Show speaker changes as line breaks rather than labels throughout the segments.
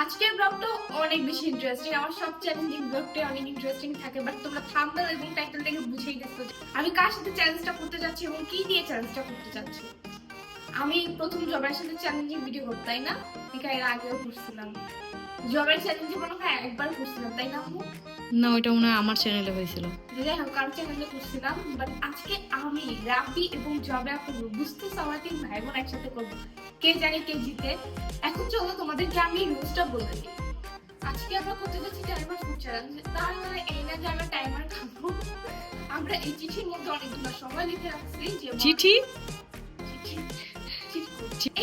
আজকের ব্লগটা অনেক বেশি ইন্টারেস্টিং আমার সব চ্যালেঞ্জিং অনেক ইন্টারেস্টিং থাকে বাট তোমরা থাম্বনেল এবং টাইটেল দেখে বুঝেই গেছো আমি কার সাথে চ্যালেঞ্জটা করতে যাচ্ছি এবং কি দিয়ে চ্যালেঞ্জটা করতে যাচ্ছি। আমি প্রথম জবের সাথে চ্যালেঞ্জিং ভিডিও করতাই তাই না? এটা এর আগেও করছিলাম। জবের চ্যালেঞ্জে মনে হয় একবার করছিলাম তাই না
না ওইটা মনে হয় আমার চ্যানেলে হয়েছিল।
যাই হোক কারও চ্যানেলে করছিলাম বাট আজকে আমি রাফি এবং জবে করব বুঝতে আমার তিন ভাই বোন একসাথে করব। কে জানে কে জিতে। এখন চলো তোমাদেরকে আমি রুলসটা বলে দিই। আজকে আমরা করতে যাচ্ছি টাইমার ফুড চ্যালেঞ্জ তার মানে এই না যে আমরা টাইমার খাব আমরা এই চিঠির মধ্যে অনেকগুলো সময় লিখে রাখছি যে
চিঠি।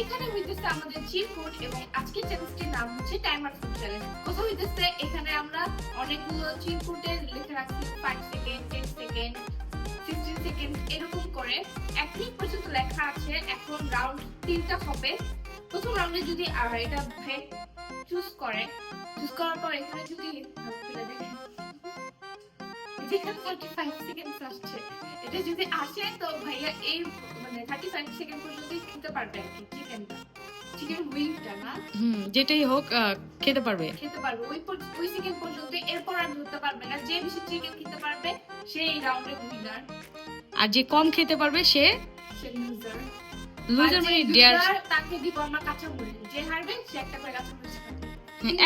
এখানে হইতেছে আমাদের চিট ফুড এবং আজকের চ্যালেঞ্জটির নাম হচ্ছে টাইমার ফুড চ্যালেঞ্জ কোথাও হইতেছে এখানে আমরা অনেকগুলো চিট ফুডের লিখে রাখছি five second ten second fifteen second এরকম করে। এক পর্যন্ত লেখা আছে, এখন রাউন্ড তিনটা হবে। প্রথম রাউন্ডে যদি এটা চুজ করে চুজ করার পর এখানে যদি যেখানে ফাইভ সেকেন্ড আসছে এটা যদি আসে তো ভাইয়া এই মানে থার্টি ফাইভ সেকেন্ড পর্যন্ত খেতে পারবে আর কি চিকেনটা চিকেন উইংটা না?
হুম যেটাই হোক খেতে পারবে।
খেতে পারবে। ওই পর- ওই সেকেন্ড পর্যন্ত এরপর আর ধরতে পারবে না। যে বেশি চিকেন খেতে পারবে সেই রাউন্ডে উইনার
আর যে কম খেতে পারবে সে
লুজার
লুজার মানে ডেয়ার
তাকে দিব আমরা কাঁচা যে হারবে সে একটা করে কাঁচা মরিচ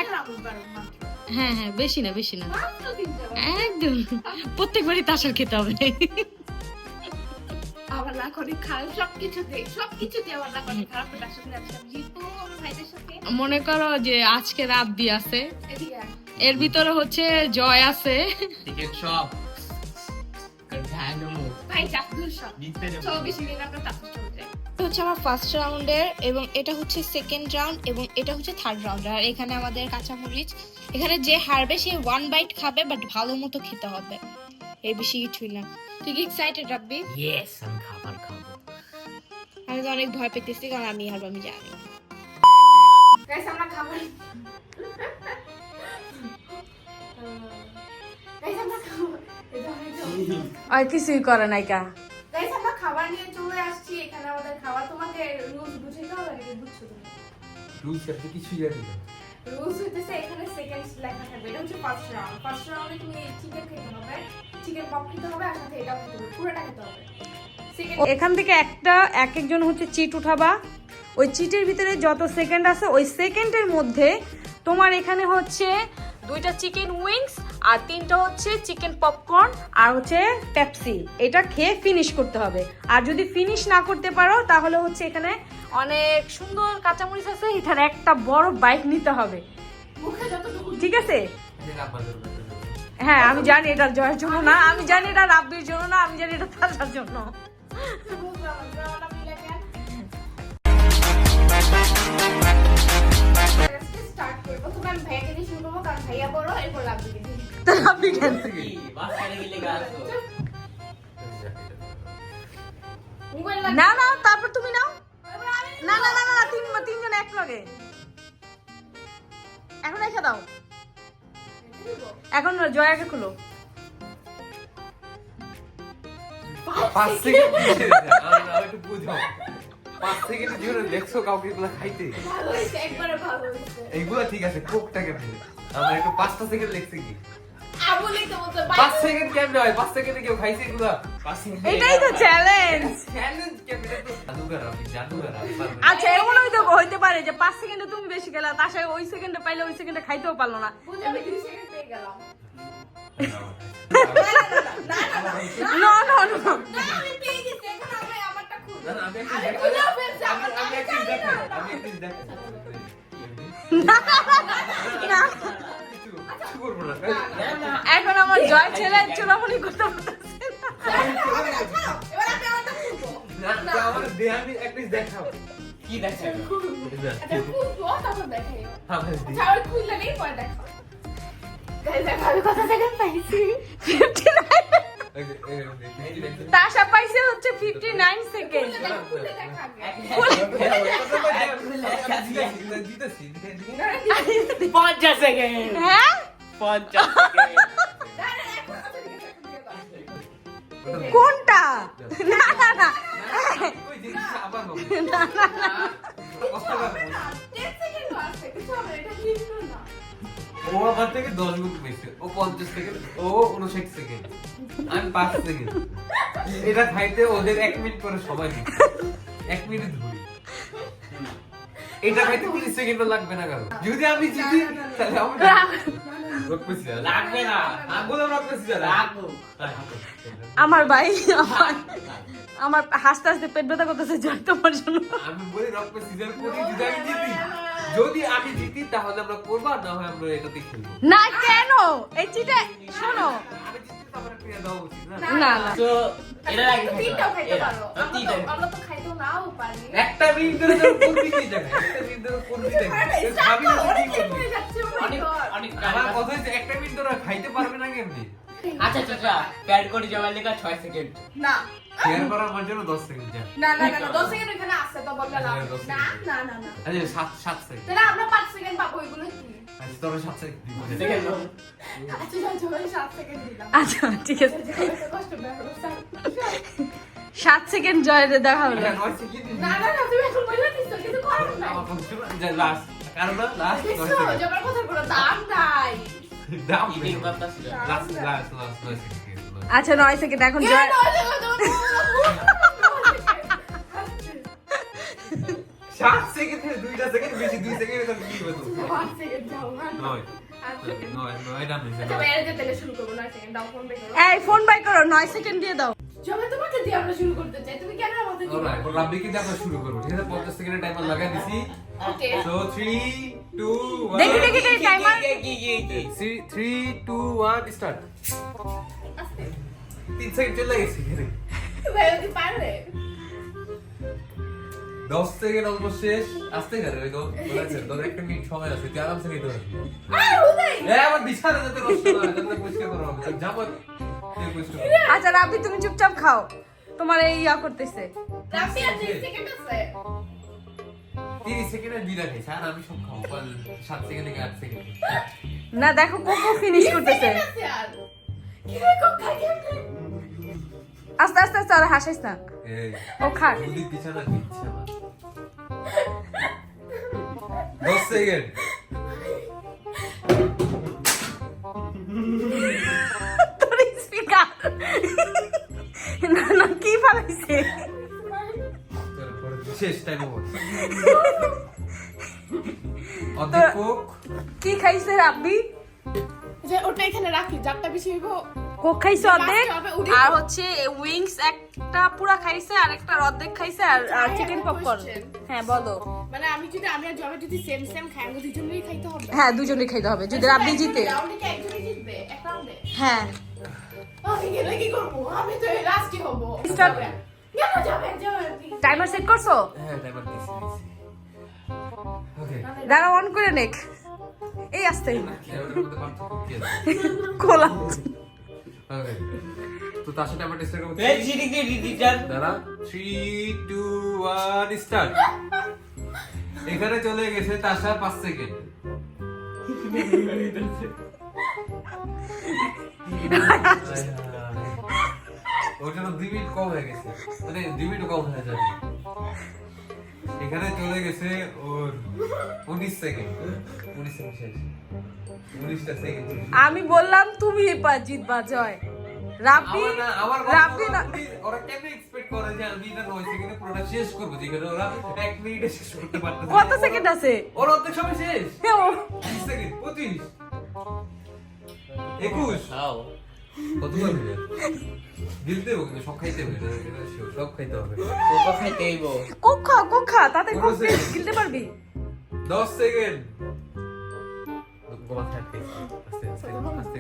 রাউন্ড মাত্র।
হ্যাঁ হ্যাঁ বেশি না বেশি না। একদম। প্রত্যেকবারই তাসার খেতে হবে।
আবার না করে খারাপ সবকিছুতে সবকিছুতে আবার না করে খারাপ তার সাথে জিতবো আমার ভাইদের সাথে।
মনে করো যে আজকে রাত দিয়ে আছে। এর ভিতরে হচ্ছে জয় আছে।
টিকেট শপ
ভাই চাকদুর সব।
জিততে যাব
চলো বেশি দিন আমরা চাকদুর চলে যাই
এটা হচ্ছে আমার ফার্স্ট রাউন্ডের এবং এটা হচ্ছে সেকেন্ড রাউন্ড এবং এটা হচ্ছে থার্ড রাউন্ড আর এখানে আমাদের কাঁচামরিচ এখানে যে হারবে সে ওয়ান বাইট খাবে বাট ভালো মতো খেতে হবে। এর বেশি কিছুই না। তুই কি এক্সাইটেড রাখবি
ইয়েস আমি খাবার খাব।
আমি তো অনেক ভয় পেতেছি কারণ আমি হারবো আমি জানি।
গাইস আমরা
আর কিছুই করে নাই কা।
গাইস আমরা খাবার নিয়ে চলে আসছি। এখানে আমাদের খাবার তোমাকে রুলস হবে নাকি বুঝছ তুমি?
রুলস এর কিছু জানি না।
রুলস হইতেছে এখানে সেকেন্ড লেখা থাকবে। এটা হচ্ছে ফার্স্ট রাউন্ড ফার্স্ট রাউন্ডে তুমি চিকেন খেতে হবে চিকেন পপ খেতে হবে আর সাথে এটাও খেতে হবে পুরোটা খেতে হবে।
এখান থেকে একটা এক একজন হচ্ছে চিট উঠাবা। ওই চিটের ভিতরে যত সেকেন্ড আছে ওই সেকেন্ডের মধ্যে তোমার এখানে হচ্ছে দুইটা চিকেন উইংস আর তিনটা হচ্ছে চিকেন পপকর্ন আর হচ্ছে পেপসি। এটা খেয়ে ফিনিশ করতে হবে। আর যদি ফিনিশ না করতে পারো তাহলে হচ্ছে এখানে অনেক সুন্দর কাঁচামরিচ আছে। এখানে একটা বড় বাইক নিতে হবে। ঠিক আছে? হ্যাঁ আমি জানি এটা জয়ের জন্য না। আমি জানি এটা রাব্বির জন্য না আমি জানি এটা তাজার জন্য।
মিলে কেন স্টার্ট করব। প্রথমে আমি ভাইয়াকে দিয়ে শুরু করব কারণ ভাইয়া বড় এরপর লাভদিকে দিই
তো কেন
কি বাসায় গেলে গাছ
মোবাইল
না না তারপর তুমি নাও। না না না না না, তিন তিনজন এক লগে এখন রেখে দাও। এখন জয়াকে খুলো।
পাঁচ সেকেন্ড একটু বুঝো পাঁচ সেকেন্ড জীবনে দেখছ কাউকে এগুলো খাইতে?
ভালো ভালো
এইগুলো ঠিক আছে কোকটাকে ফেলে আমরা একটু পাঁচটা সেকেন্ড লেখছে কি?
আবুলেই তো বলতে
পাঁচ সেকেন্ড কেমনে হয়? পাঁচ সেকেন্ডে কেউ খাইছে এগুলো? পাঁচ সেকেন্ড
এটাই তো চ্যালেঞ্জ
চ্যালেঞ্জ কেমনে? তো জাদুঘর আমি না।
আচ্ছা এমন হইতে হইতে পারে যে পাঁচ সেকেন্ডে তুমি বেশি গেলা তার সাথে ওই সেকেন্ডে পাইলে ওই সেকেন্ডে খাইতেও পারল না।
বুঝে আমি দুই সেকেন্ড পেয়ে গেলাম।
No no no.
না
না, না,
না।
না
কিছু- কিছু করব না।
এখন আমার জয় ছেলে চুরামুনি করতে
দেখাও। কি দেখাবো?
আচ্ছা দেখাও
তাসা পাইছে হচ্ছে ফিফটি নাইন সেকেন্ড।
পঞ্চাশ সেকেন্ড
হ্যাঁ?
পঞ্চাশ
কোনটা? না না না।
না, না
ও থেকে দশ গুণ বেশি। পঞ্চাশ সেকেন্ড ও উনষাট সেকেন্ড আমি পাঁচ সেকেন্ড এটা খাইতে ওদের এক মিনিট করে সময় দিই এক মিনিট ধরি। এটা খাইতে তিরিশ সেকেন্ডও লাগবে না কারও। যদি আমি জিতি তাহলে আমি রক পেছি
লাগবে না।
আগুলো রক পেছি
রাখো
আমার ভাই আমার আমার হাসতে হাসতে পেট ব্যথা করতেছে তোমার জন্য।
আমি বলি রক পেছি করি যদি আমি জিতি। যদি আমি জিতি তাহলে আমরা করব আর না হয় আমরা এটাতে খেলব।
না কেন? এই চিটা শোনো।
আমি উচিত না।
না না।
তো
পারো।
তিনটা
আমরা তো নাও পারি।
মিনিট ধরে মিনিট ধরে
অনেক
অনেক
কথা হচ্ছে একটা মিনিট ধরে খাইতে পারবে না কেমনি?
আচ্ছা আচ্ছা আচ্ছা। প্যাড করে জমা লেখা ছয় সেকেন্ড
না।
শেয়ার করা আমার দশ সেকেন্ড
না না না না, দশ সেকেন্ড এখানে আসছে তো বলবে না। না না না না।
আচ্ছা সাত সাত সেকেন্ড
তাহলে আমরা পাঁচ সেকেন্ড পাবো এগুলো
আচ্ছা তোর সাত সেকেন্ড দিব।
আচ্ছা
আচ্ছা ঠিক আছে। সাত সেকেন্ড জয়ের দেখা হলো।
না না না তুমি এখন বলে দিচ্ছ কিছু করার নাই।
আমার পঞ্চাশ যা লাস্ট কারণ লাস্ট
জবার দাম নাই।
আচ্ছা নয় সেকেন্ড এখন
সাত সেকেন্ড দুইটা বেশি দুই কি নয়
আচ্ছা
এই ফোন বাই করো নয় সেকেন্ড দিয়ে দাও
জবে তোমাকে দিয়ে আমরা শুরু করতে চাই। তুমি কেন আমাদের
অলরাইট রাব্বিকে দিয়ে আমরা শুরু করব। ঠিক আছে 50 সেকেন্ডের টাইমার লাগাই দিছি।
ওকে
সো 3 2 1
দেখি দেখি দেখি টাইমার
কি কি কি
3 2 1 স্টার্ট 3 সেকেন্ড চলে গেছে। এখানে
ভাই ওকে পারবে।
10 সেকেন্ড অলমোস্ট শেষ। আসতে গেলে ওই তো বলেছে তোর একটা মিনিট সময় আছে তুই আরামসে নিতে পারবি
আর উদয়
এ আমার বিছানা যাতে নষ্ট না হয় পরিষ্কার করা যাব তুই পরিষ্কার কর।
আচ্ছা রাবি তুমি চুপচাপ খাও। তোমার এই ইয়া করতেছে।
রাফি আর 3 সেকেন্ড আছে।
30 সেকেন্ডে দুইটা খাইছে আর আমি সব খাব। 7 সেকেন্ড থেকে 8 সেকেন্ড
না দেখো কোকো ফিনিশ করতেছে।
আছে কি রে কোক খাই
আস্তে আস্তে আস্তে আর হাসাইস না। ও খাক
যদি বিছানা দিচ্ছে আমার। 10 সেকেন্ড কোক।
কি খাইছে রাব্বি?
যে ওটা এখানে রাখি যারটা বেশি হইব।
কোক খাইছে অর্ধেক?
Last হবে উড়ি
আর হচ্ছে উইংস একটা পুরা খাইছে আর একটা অর্ধেক খাইছে আর আর চিকেন
have
পপকর্ন হ্যাঁ বলো।
মানে আমি যদি আমি আর জবে যদি সেম সেম খাই আমরা দুজনেই খাইতে হবে?
হ্যাঁ দুজনে খাইতে হবে। যদি রাব্বি জিতে। হ্যাঁ।
আমি কি করব? আমি তো লাস্টই হব।
টাইমার সেট করছ?
হ্যাঁ টাইমার দিছি ওকে
দাঁড়া অন করে নেক। এই আসতে। খোলা।
ওকে তো তার সাথে আমরা টেস্ট করব।
এই চিটিং দিয়ে টিচার
দাঁড়া। 3 2 1 স্টার্ট এখানে চলে গেছে তাশা 5 সেকেন্ড ওর জন্য দুই মিনিট কম হয়ে গেছে। মানে দুই মিনিট কম হয়ে যাবে। এখানে চলে গেছে ওর উনিশ সেকেন্ড উনিশ সেকেন্ড শেষ। উনিশটা সেকেন্ড
আমি বললাম তুমি জিতবা জয়। রাব্বি
না আমার
রাব্বি না
ওরা কেন এক্সপেক্ট করে যে আমি এটা নয় সেকেন্ডে পুরোটা শেষ করব? যেখানে ওরা এক মিনিটে শেষ করতে পারতেছে।
কত সেকেন্ড আছে?
ওর অর্ধেক সময় শেষ।
হ্যাঁ,
সেকেন্ড একুশ। কত গিলতে হবে কিন্তু সব খাইতে হবে এটা- এটা sure, সব খাইতে হবে
কোকো খাইতে আইব
কোক খা কোক খা তাতে কোক গিলতে পারবি
দশ সেকেন্ড আস্তে আস্তে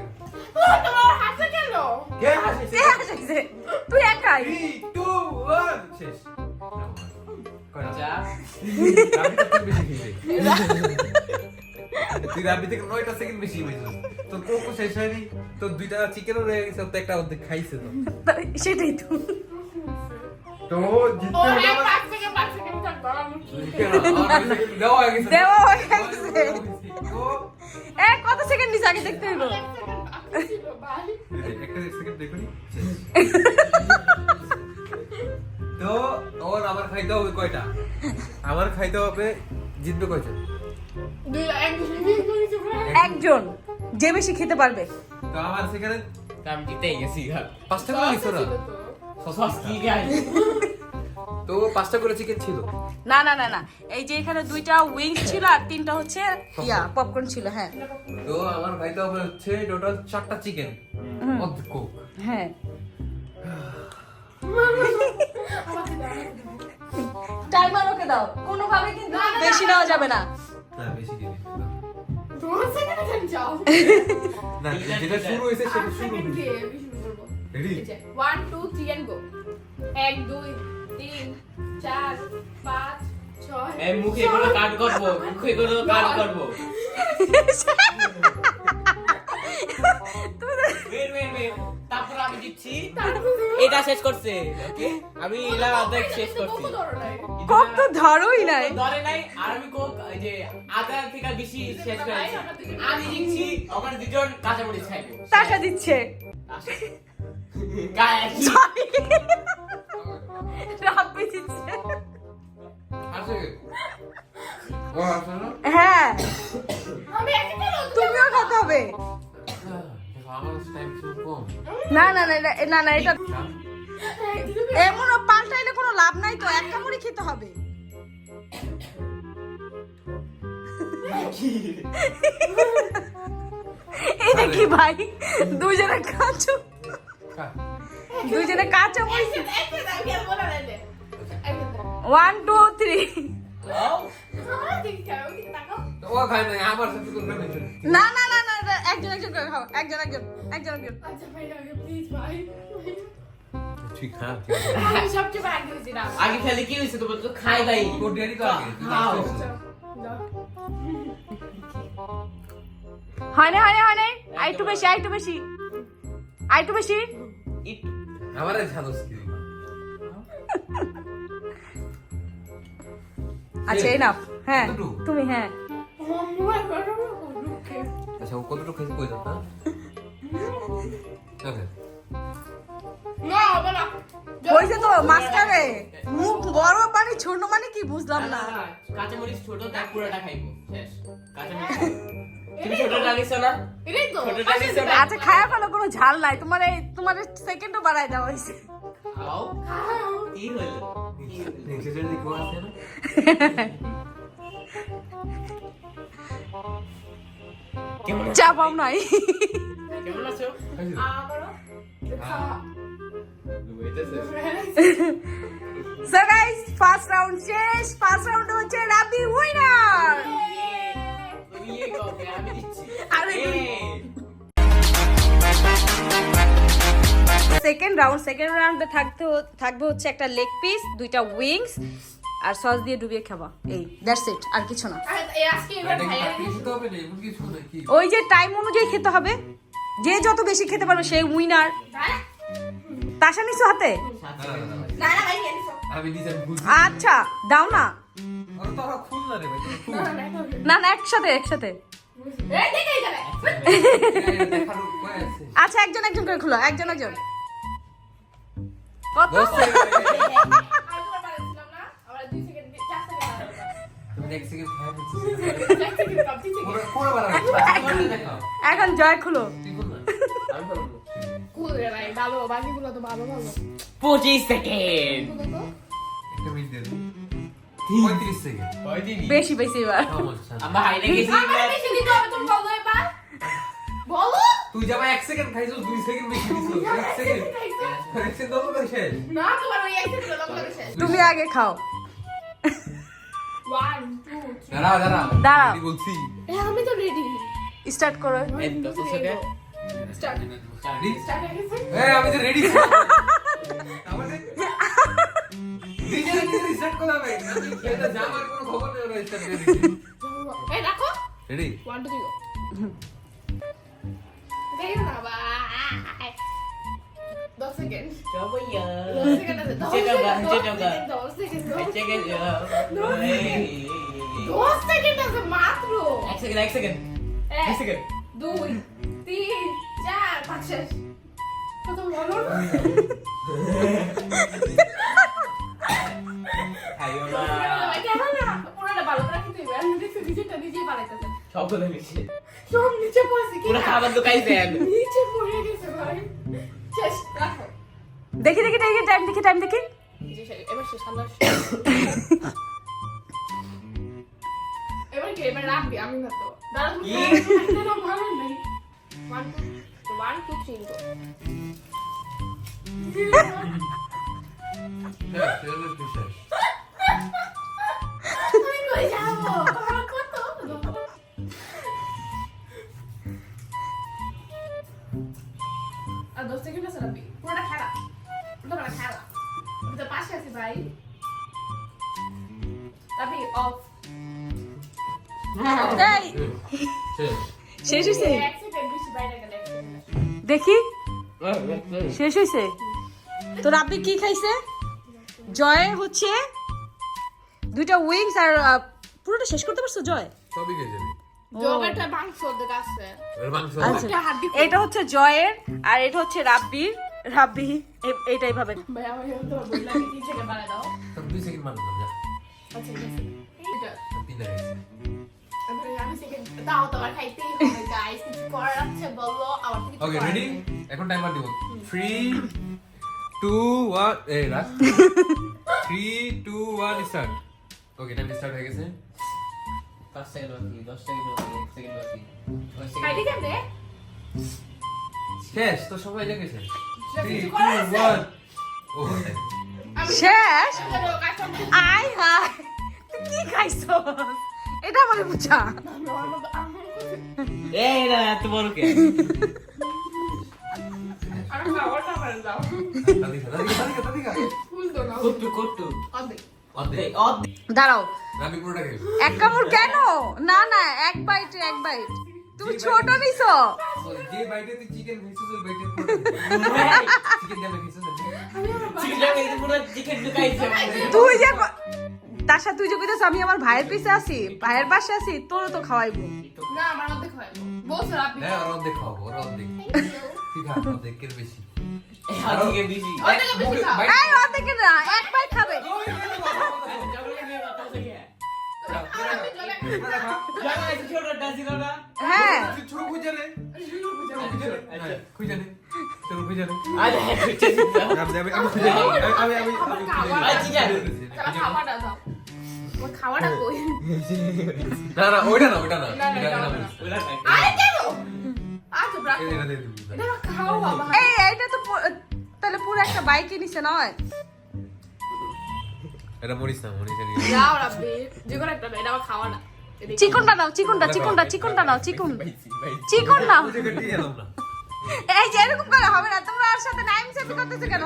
কেন
কে
তুই একাই
শেষ কয়টা
যা
রাবি তো বেশি খেয়েছে। তুই রাবি থেকে নয়টা সেকেন্ড বেশি হয়েছে তোর কোকো শেষ হয়নি তোর দুইটা চিকেনও রয়ে গেছে তো একটা অর্ধেক খাইছে তো।
সেটাই তো।
তো জিততে দেওয়া হয়ে গেছে। তো,
কত সেকেন্ড নিচে আগে দেখতে হইব।
তো ওর আমার খাইতে হবে কয়টা? আমার খাইতে হবে জিতবে কয়টা
একজন যে বেশি খেতে পারবে।
তো আমার সেখানে
আমি জিতেই গেছি
পাঁচটা করে না। তো। পাঁচটা। করে চিকেন ছিল।
না না না না। এই যে এখানে দুইটা উইংস ছিল আর তিনটা হচ্ছে ইয়া পপকর্ন ছিল হ্যাঁ।
তো আমার খাইতে হবে হচ্ছে টোটাল চারটা চিকেন অর্ধেক
হ্যাঁ। টাইমার ওকে দাও। কোনোভাবে কিন্তু বেশি নেওয়া যাবে না।
না বেশি দিন
দশ সেকেন্ডে কেন যাও
না যেটা শুরু হয়েছে সেটা শুরু রেডি
এন্ড গো
এই মুখে এগুলো কাট করব মুখে এগুলো কাট করব। তারপর আমি দিচ্ছি। এটা শেষ করছে। ওকে আমি শেষ করছি।
কোক তো ধরোই নাই।
ধরে নাই। আর আমি কোক ওই যে আধা থেকে বেশি শেষ করেছি। আমি দিচ্ছি আমার দুজন কাঁচামরিচ খাইবো।
টাকা দিচ্ছে।
গায়ে
রাব্বি দিচ্ছে
আছে ও আছে না?
হ্যাঁ। তুমিও খেতে হবে। না না না না না এটা এমন পাল্টাইলে কোনো লাভ নাই তো একটা করে খেতে হবে। এটা কি ভাই? দুজনে কাঁচু দুজনে কাঁচা ওয়ান টু থ্রি
না
না না না একজন একজন করে খাও একজন একজন একজন একজন।
আচ্ছা ভাই আগে প্লিজ ভাই।
ঠিক হ্যাঁ
আমি সবচেয়ে ভাগ দিয়েছি না
আগে খেলে কি হয়েছে তোমার তো? খাই খাও।
হয় না হয় না হয় না আইটু বেশি আইটু বেশি। আইটু বেশি?
আমার ছাদস কি
আচ্ছা এনাফ হ্যাঁ তুমি হ্যাঁ।
মোবাইল করো লুকে
আচ্ছা ও কতটুকু খেতে কই দাও ওকে
না হবে না
হয়েছে তো মাস্টারে মুখ বড় মানে ছোট মানে কি বুঝলাম না
কাঁচামরিচ ছোট তাই পুরোটা খাইবো শেষ কাঁচামরিচ তুমি ছোটটা নিছো না
এটাই তো
ছোটটা নিছো না
আচ্ছা খায়া ফেলো কোনো ঝাল নাই তোমার এই তোমার সেকেন্ডও বাড়াই দেওয়া হয়েছে
খাও কি হলো কি হলো?
নেক্সট যে কোন আছে না
আছো?
চাপাও নাই।
কেমন আছো?
খাইছি
আবারও খাওয়া
সো গাইস ফার্স্ট রাউন্ড শেষ ফার্স্ট রাউন্ড হচ্ছে রাবি উইনার আরে সেকেন্ড রাউন্ড সেকেন্ড রাউন্ডে থাকতে থাকবে হচ্ছে একটা লেগ পিস দুইটা উইংস আর সস দিয়ে ডুবিয়ে খাবা। এই দ্যাটস ইট আর কিছু না। ওই যে টাইম অনুযায়ী খেতে হবে। যে যত বেশি খেতে পারবে সেই উইনার তাসা নিছো হাতে?
না না ভাই কেন সব
আমি নিজে ভুল
আচ্ছা দাও না।
না
না না না
না না একসাথে একসাথে। আচ্ছা একজন একজন করে খুলো। একজন একজন। কত? তো জয়
ভালো
পঁচিশ সেকেন্ড।
বেশি বেশি এবার।
তুই যাবা এক সেকেন্ড খাইছো দুই সেকেন্ড বেশি দিছো এক সেকেন্ড এক সেকেন্ড দাও তো শেষ।
না তোমার ওই এক সেকেন্ড লং শেষ।
তুমি আগে খাও।
1 2 3
দাঁড়া দাঁড়া
দাঁড়াও।
বলছি।
আমি তো রেডি
স্টার্ট করো।
রেডি আমি তো রেডি আমাদের
10 সেকেন্ড
চবইয়া
10 10
নিচে যাও গা, নিচে যাও গা।
সেকেন্ড 10 সেকেন্ড
নিচে গে
10 সেকেন্ড আছে মাত্র
এক সেকেন্ড এক সেকেন্ড এক
এক
সেকেন্ড
দুই তিন চার পাঁচ শেষ কত ভালো
খাইও না
কেন না পুরোটা ভালো করে খেতে হবে আমি নিজেটা নিজেই বানাইতেছে
সব
নিচে পড়ছে কি
পুরো খাবার
নিচে পড়ে গেছে ভাই শেষ রাখো
দেখি দেখি দেখি টাইম দেখি টাইম দেখি।
এবার শেষ আল্লাহ এবার কি এবার রাখবি? আমি না তো। দাঁড়া তুমি না, না, ভালো নাই one two one two three go
শেষ।
আমি কই যাব? তো পাশে আছি ভাই। রাখবি অফ
এই!
শেষ।
শেষ হয়েছে
এক সেকেন্ড বেশি বাইরে গেলে এক সেকেন্ড
দেখি। শেষ হয়েছে তো রাব্বি কি খাইছে? জয় হচ্ছে দুইটা উইংস আর পুরোটা শেষ করতে পারছ জয়?
সবই খেয়ে যাবি।
আচ্ছা এটা হচ্ছে জয়ের আর এটা হচ্ছে রাব্বির। রাব্বি এইটাই ভাবে
আচ্ছা
ওকে রেডি এখন টাইমার দিব। থ্রি টু ওয়ান এই রাখ। Three two one start okay time start হয়ে গেছে।
পাঁচ সেকেন্ড বাকি দশ সেকেন্ড বাকি এক সেকেন্ড বাকি। ছয় সেকেন্ড
শেষ তো সবাই লেগেছে
শেষ?
আমি-
আই হাই কি খাইছো এটা আমার বুঝা।
এই না এত বড় কে
দাঁড়াও। এক কামড় কেন? না না এক বাইট এক বাইট তুমি ছোট নিছো
যে বাইটে তুই চিকেন খেয়েছিস ওই বাইটে চিকেন
চিকেন এই পুরো চিকেন ঢুকাইছে
তুই যে তার সাথে তুই যে কইতেছ আমি আমার ভাইয়ের পিছে আছি ভাইয়ের পাশে আছি তোর তো খাওয়াইবো
না, আমার অর্ধেক হয়। বলছো, আপনি
হ্যাঁ ওর অর্ধেক খাওয়াবো অর্ধেক ঠিক আছে অর্ধেকের বেশি
বেশি
অর্ধেকের বেশি।
বাইট-
এই অর্ধেকের না এক বাইট খাবে হ্যাঁ।
খাওয়াটা কই?
না না ওইটা না ওইটা না। এটা
আরে কেন? আচ্ছা, খাও বাবা।
এই তো তাহলে পুরো একটা বাইকই নিছে নয়?
এটা মরিস না মরিস না
যাও রাব্বি। যে কোনো একটা এটা আমার খাওয়াটা। এদিকে।
চিকনটা নাও চিকনটা চিকনটা চিকনটা নাও চিকন। চিকন নাও
না।
এই যে এরকম করে হবে না তোমরা আর সাথে নাইম সেভি করতেছো কেন?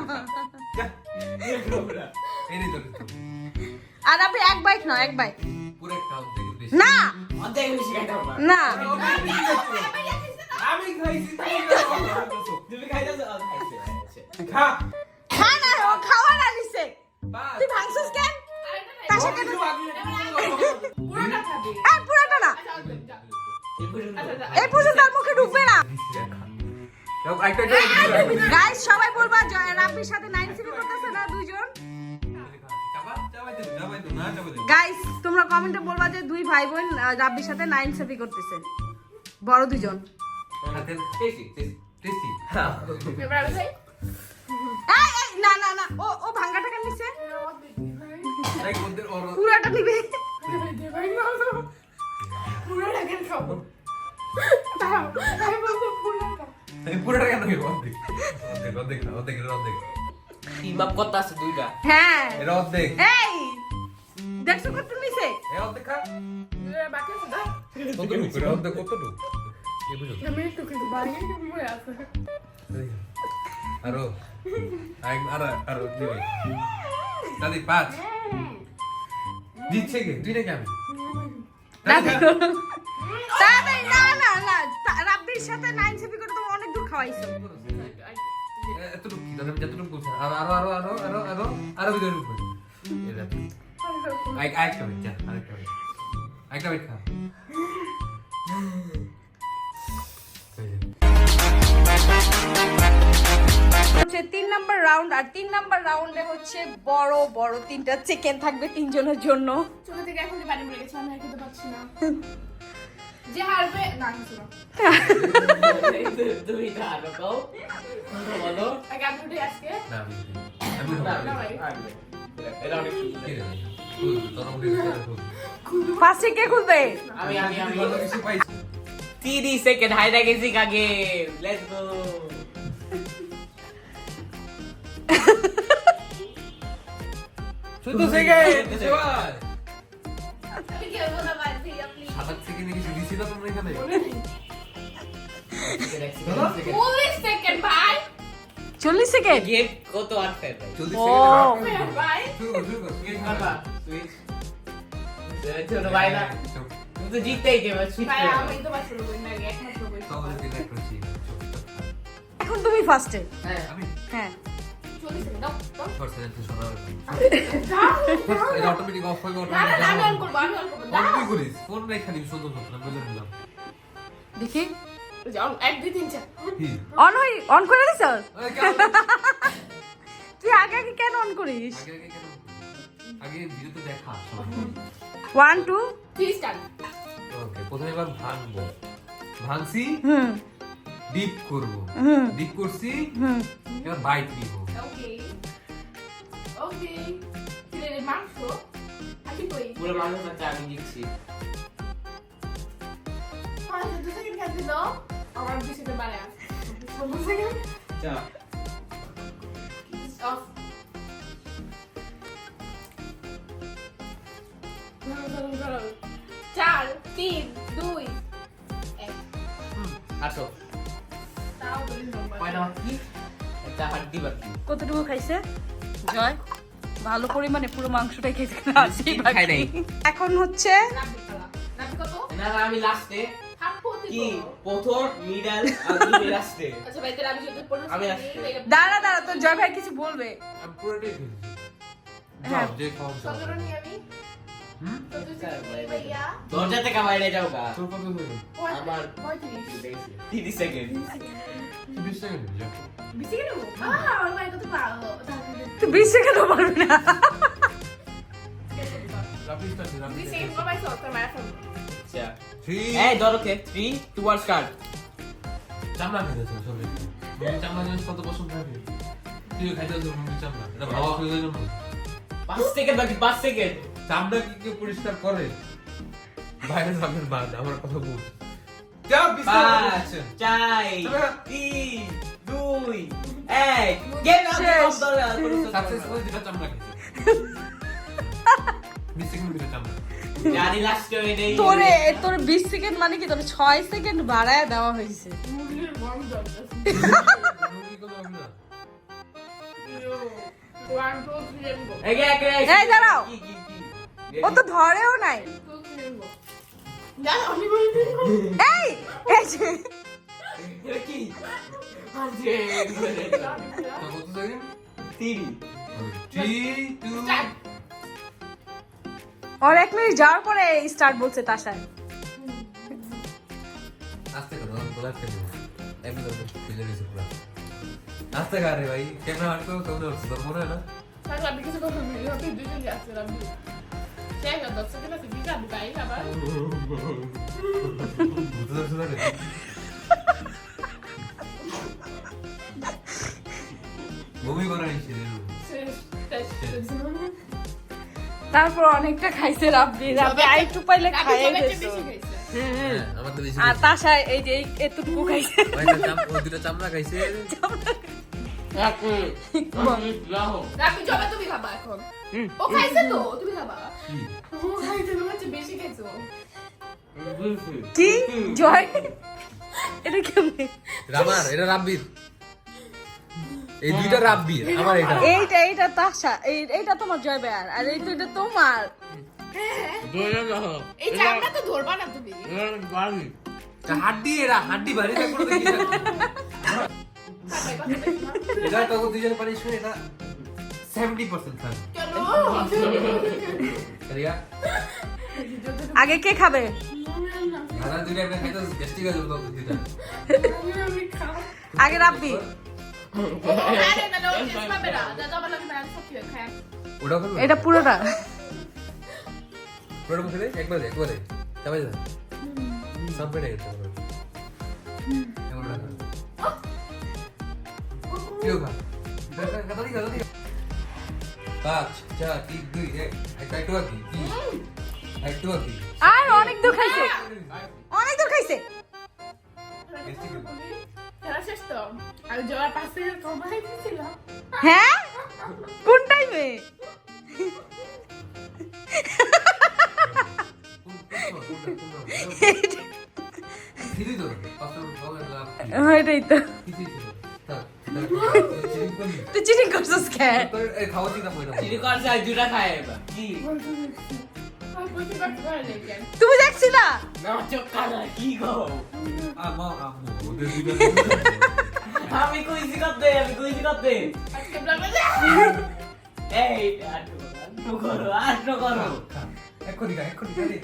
এই নে
আর আপনি এক বাইক নাও এক বাইক
পুরো একটা অর্ধেক
না! না।
আমি খাইছি
তুমি খাইতেছো আর খাইছে।
খা
খা না ও খাওয়া না নিছে
বাস
তুই ভাঙছিস কেন এই পুরোটা না
আচ্ছা।
এই পর্যন্ত
আচ্ছা,
আর মুখে ঢুকবে না গাইস সবাই বলবা রাব্বির সাথে নাইন সেভি করতেছে না দুইজন গাইস তোমরা কমেন্টে বলবা যে দুই ভাই বোন রাব্বির সাথে নাইন সেভি করতেছে বড় দুজন এই না না না ও ও ভাঙ্গাটা কেন নিছে? পুরোটা নিবে।
পুরোটা কেন খাব? পুরোটা।
কেন খাব অর্ধেক। অর্ধেক অর্ধেক না অর্ধেক
আপ করতে আছে দুইটা?
হ্যাঁ।
এটা অর্ধেক।
এই দেখছ কত নিছে?
এ অর্ধেক খা।
বাকি আছে,
অর্ধেক
আমি একটু কিন্তু আছে।
আরও আরও আরও দিবে দাদি পাঁচ দিচ্ছে কে তুই নাকি আমি
দাদা তাড়াতাড়ি না না না রাব্বির সাথে নাইন সেভি করে তুমি অনেক দূর খাওয়াইছো।
এতটুকু কি? দাদা যতটুকু বলছে আরও আরও আরও আরও আরও আরও আরও ভিতরে ঢুকবে এটা আরেক আরেকটা মিনিট যা আরেকটা আরেকটা খা।
হচ্ছে তিন নাম্বার রাউন্ড আর তিন নাম্বার রাউন্ডে হচ্ছে বড় বড় তিনটা চিকেন থাকবে তিনজনের জন্য।
চোখে থেকে এখন পানি পড়ে গেছে আমি খেতে পারছি না। যে হারবে না কিছু না।
তুমি তো কও বলো।
আগে আমি উঠে আজকে।
না আমি।
এটা অনেক।
ফার্স্টে কে খুলবে
আমি আমি আমি
কিছু পাইছি।
তিরিশ সেকেন্ড হাইরা গেছি কাকে। লেটস গো
চোদ্দ সেকেন্ড, এবার।
আমি খেলব না ভাই ভাইয়া প্লিজ
সাতাশ সেকেন্ডে কিছু দিছি না তোমরা এখানে?
চল্লিশ সেকেন্ড
গেট কত আটকে
ও।
ভাই।
ছোট ভাই না তুমি তো জিততেই দেবে
ভাই আমি তো না
ছিল।
এখন তুমি ফার্স্টে হ্যাঁ
হয়ে।
দেখি।
যাও এক দুই তিন চার।
কি?
অন হই অন করে দিছ তুই আগে আগে কেন অন করিস?
আগে ভিডিওতে দেখা
one two
three start
okay প্রথমে এবার ভাঙবো। ভাঙছি
হুম।
ডিপ করব। ডিপ করছি
হুম।
এবার বাইট নিব।
পুরো মানুষ আছে আমি জিতছি
দু সেকেন্ড খেতে দাও। আমার দুই সেকেন্ড বাড়ে দু সেকেন্ড
চা
অফ। চার তিন দুই এক।
আসো।
তাও বলি নম্বর
কয়টা বাকি? একটা হাড্ডি বাকি।
কতটুকু খাইছে? জয়। ভালো পরিমাণে পুরো মাংসটাই খেয়ে
চিকেন খাই নাই।
এখন হচ্ছে
আমি লাস্টে
আচ্ছা আমি।
দাঁড়া দাঁড়া তো জয় ভাই কিছু বলবে? হ্যাঁ।
দরজা থেকে বাইরে যাও গা
তোর কত সেকেন্ড
আমার
পঁয়ত্রিশ
তিরিশ সেকেন্ড।
বিশ সেকেন্ড যাও
বেশি কেন আহ আমার মায়ের কত পারো
তুই বিশ সেকেন্ডও পারবি না।
রাফিস কাছে
দুই
রাফিস
সেকেন্ড
আচ্ছা। এই ধরো কে স্টার্ট
চামড়া চামড়া জিনিস কত পছন্দ থাকে তুই খাইতে চামড়া। এটা ভাবা হয়ে
সেকেন্ড বাকি পাঁচ সেকেন্ড।
চামড়া কি কেউ পরিষ্কার করে? বাইরে যাবেন বাদ আমার কথা বল। বিস্তার
চার তিন দুই এক। গেম
শেষ।
সাকসেসফুল যেটা চামড়া
নেই
তোরে তোর বিশ সেকেন্ড মানে কি? তোর ছয় সেকেন্ড বাড়ায় দেওয়া হয়েছে।
এই
দাঁড়াও। ও তো ধরেও নাই।
না
ওর এক মিনিট যাওয়ার পরে স্টার্ট বলছে তাসায়
আস্তে করো গোলা খেলে এমনি করে ফেলে দিয়েছে পুরো আস্তে কর রে ভাই ক্যামেরা হাট করো কেমন হচ্ছে মনে হয় না
তাহলে আমি কিছু কথা বলি আপনি দুজন যাচ্ছে রাব্বি
বমি
শেষ শেষ শেষ
তারপর অনেকটা খাইছে রাব্বি রাব্বি আরেকটু পাইলে খাইয়ে
হ্যাঁ বেশি
আর তাসায় এই যে এতটুকু খাইছে
ভাই চাম ও দুটো চামড়া খাইছে
এক মিনিট রাহো
রাব্বি জবে তুমি খাবা এখন। ও খাইছে তো তুমি খাবা।
কি?
ও খাইছে তুমি হচ্ছে বেশি খাইছো
কি? জয়? এটা কেমনে?
রামার এটা রাব্বির। এই দুইটা রাব্বির আমার এটা
এইটা। এইটা তাসা এই এইটা তোমার জয় বেয়ার আর এই এটা তোমার।
এই চামড়া তো ধরবা না তুমি।
হাড্ডি এরা হাড্ডি বাড়ি করে এটা তখন দুজন পানিশমেন্ট এটা 70% থাকবে
আগে কে খাবে?
যাবে
আগে রাব্বি।
না না না
করবে?
এটা পুরোটা।
পুরোটা মুখে একবার একবার। চাপাই দে। সব বেড়ে গেছে। আমার এমন রাখা কি হোক কথা দিই কথা দিই পাঁচ চার তিন দুই এক একটা একটু আঁকি কি একটু আঁকি
আর অনেক দূর খাইছে অনেক দূর খাইছে হ্যাঁ কোন টাইমে এটাই তা করছিস
এই খাওয়া চিন্তা করি না
চিনি করছে আর দুটা খায় এবার কি?
তুমি দেখছিলা?
না চোখ কানা কি গো?
আমা আমু ওদের দুইটা
আমি কইছি করতে আমি কইছি করতে
আজকে ব্লগে
এই আটটো করো আটটো করো
এক্ষুনি গা এক্ষুনি গা রে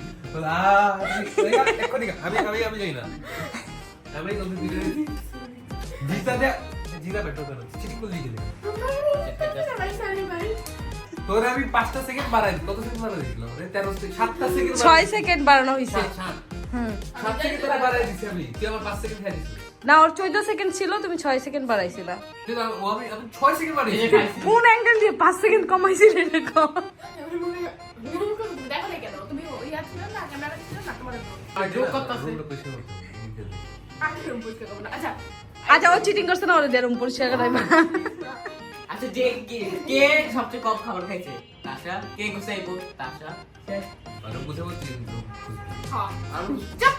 এক্ষুনি গা আমি আমি আমি যাই না। আমি দিকে দে জিতা বেটো করো করলি গেলে
ভাই সারি
তোরে আমি পাঁচটা সেকেন্ড বাড়াই কত সেকেন্ড বাড়াই দিলাম রে তেরো সাতটা সেকেন্ড
ছয় সেকেন্ড বাড়ানো হয়েছে
সাত
হুম।
সাত সেকেন্ড তোরা বাড়াই দিছি আমি তুই আমার পাঁচ সেকেন্ড খাই দিছিস।
না ওর চোদ্দ সেকেন্ড ছিল তুমি ছয় সেকেন্ড বাড়াইছিলা।
সেকেন্ড
কোন অ্যাঙ্গেল দিয়ে পাঁচ সেকেন্ড কমাইছিলে এরকম
দেখো না কেন তুমি ইয়া ছিল না ক্যামেরা ছিল না তোমার
যোগ করতাছে।
আগে রুম বুঝতে পারব না আচ্ছা
আচ্ছা ও চিটিং করছে না ওর দেরুম পরিষ্কার করাইবা
আচ্ছা যে কে কে সবচেয়ে কম খাবার খাইছে? তাসা? কে গুছাইবো তাসা? শেষ
আর বুঝে বলছি
হ্যাঁ।
আমি
চাপ।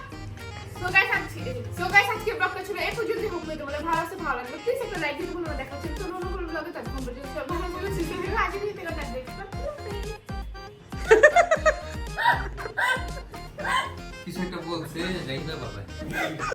সো গাইস আজকে সো গাইস আজকে ব্লগটা ছিল এই পর্যন্ত হোক তোমাদের ভালো আছে ভালো লাগবে। প্লিজ একটা লাইক দিতে ভুলো না দেখা হচ্ছে অন্য কোনো ব্লগে তার কম পর্যন্ত ভালো লাগবে সিসি দিলে আজকে দিতে কথা
কিছু একটা বলছে বাবা।